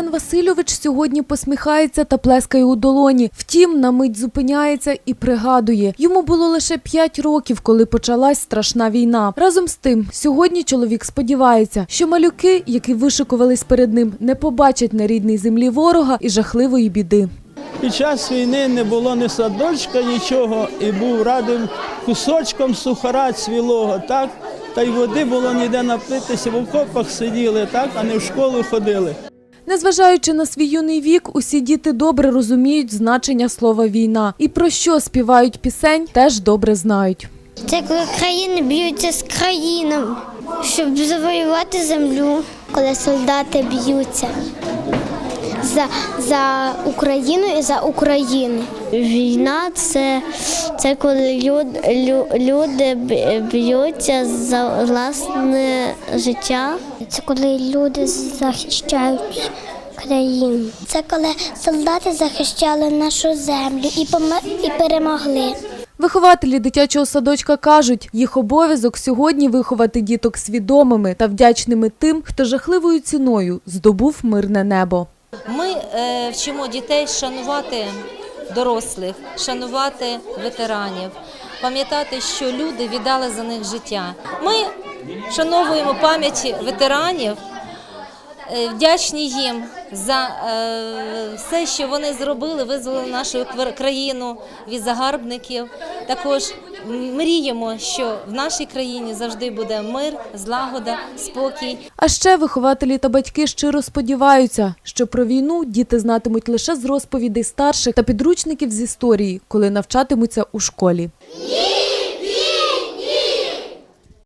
Васильович сьогодні посміхається та плескає у долоні. Втім, на мить зупиняється і пригадує. Йому було лише 5 років, коли почалась страшна війна. Разом з тим, сьогодні чоловік сподівається, що малюки, які вишикувались перед ним, не побачать на рідній землі ворога і жахливої біди. Під час війни не було ні садочка, нічого, і був радим кусочком сухара цвілого, так? Та й води було ніде напитися, в окопах сиділи, так, а не в школу ходили. Незважаючи на свій юний вік, усі діти добре розуміють значення слова війна і про що співають пісень, теж добре знають. Це коли країни б'ються з країнами, щоб завоювати землю. Коли солдати б'ються за, за Україну і за Україну. Війна це, це коли люд, лю, люди б'ються за власне життя. Це коли люди захищають країну. Це коли солдати захищали нашу землю і, і перемогли. Вихователі дитячого садочка кажуть, їх обов'язок сьогодні виховати діток свідомими та вдячними тим, хто жахливою ціною здобув мирне небо. Ми е, вчимо дітей шанувати дорослих, шанувати ветеранів, пам'ятати, що люди віддали за них життя. Ми шановуємо пам'яті ветеранів, е, вдячні їм за е, все, що вони зробили, визволили нашу країну від загарбників. Також мріємо, що в нашій країні завжди буде мир, злагода, спокій. А ще вихователі та батьки щиро сподіваються, що про війну діти знатимуть лише з розповідей старших та підручників з історії, коли навчатимуться у школі.